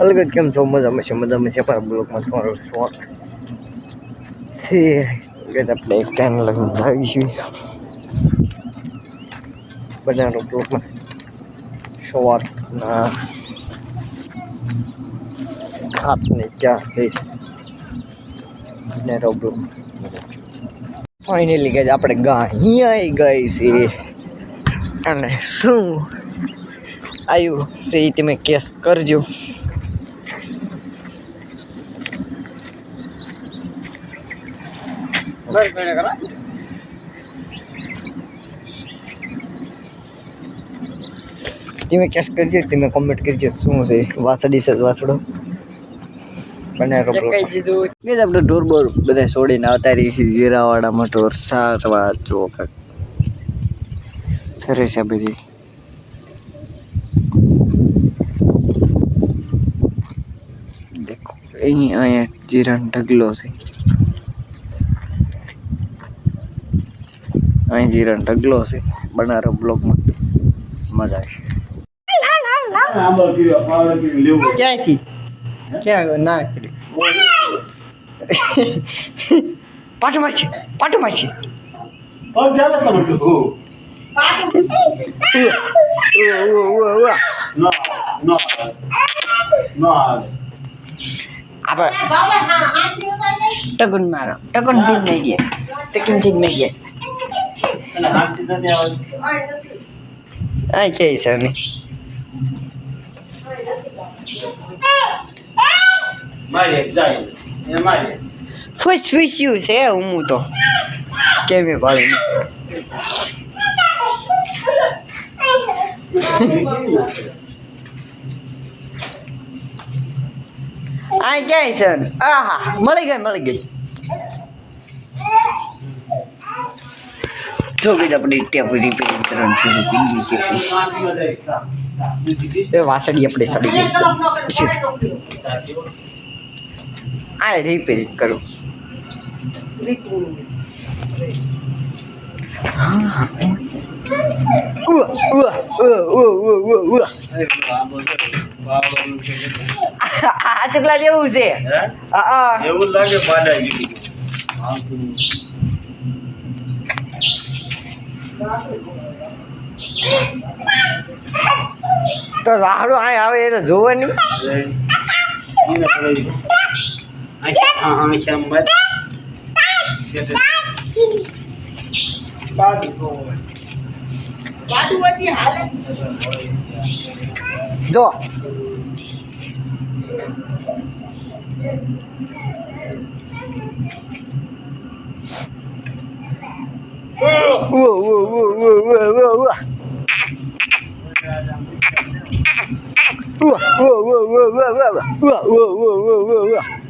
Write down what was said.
અલગ જ કેમ છો? મજામાં છે મજામાં છે. પર બ્લોકમાં તમારો શોખ છે આપણે એક ટાઈમ લગ્ન જાવીશું. બધાનો બ્લોકમાં સવારના ખાતને ચા ફેસ ને રોબ્લોક ફાઇનલી ગઈ આપણે ગા અહીંયા આવી ગઈ છે અને શું આવ્યું છે એ તમે કેસ કરજો તમે કેસ કરજો તમે કોમેન્ટ કરજો શું છે વાસડી છે વાસડો બને કપડું ઢોર બોર બધા છોડીને આવતા રહીએ છીએ. જીરાવાડામાં ઢોર સાત વાત જુઓ કાંક. સરસ દેખો અહીં અહીંયા જીરાનો ઢગલો છે. અહીં જીરાનો ઢગલો છે. બનારો બ્લોગમાં મજા આવશે. ક્યાંથી ક્યાં? ના পাটু মারছে পাটু মারছে। আবার তখন মারো তখন জিত নেই গিয়ে তখন জিত নেই গিয়ে। আচ্ছা এই সামনে। મારે જાય એ મારે ફૂસફૂસ્યું છે હું તો કેમે પાડીને આ ક્યાંય છે આહા મળી ગઈ મળી ગઈ જો કે આપણે ટેપ રિપેરિંગ કરવાનું શરૂ છે એ વાસળી આપણે સડી ગઈ આ રિપેરિંગ કરું. આ ચકલા જેવું છે. એવું લાગે તો રાહડો આ આવે એને જોવાની. નહીં જો Whoa, whoa, whoa, whoa, whoa, whoa, whoa, whoa, whoa, whoa, whoa, whoa, uah,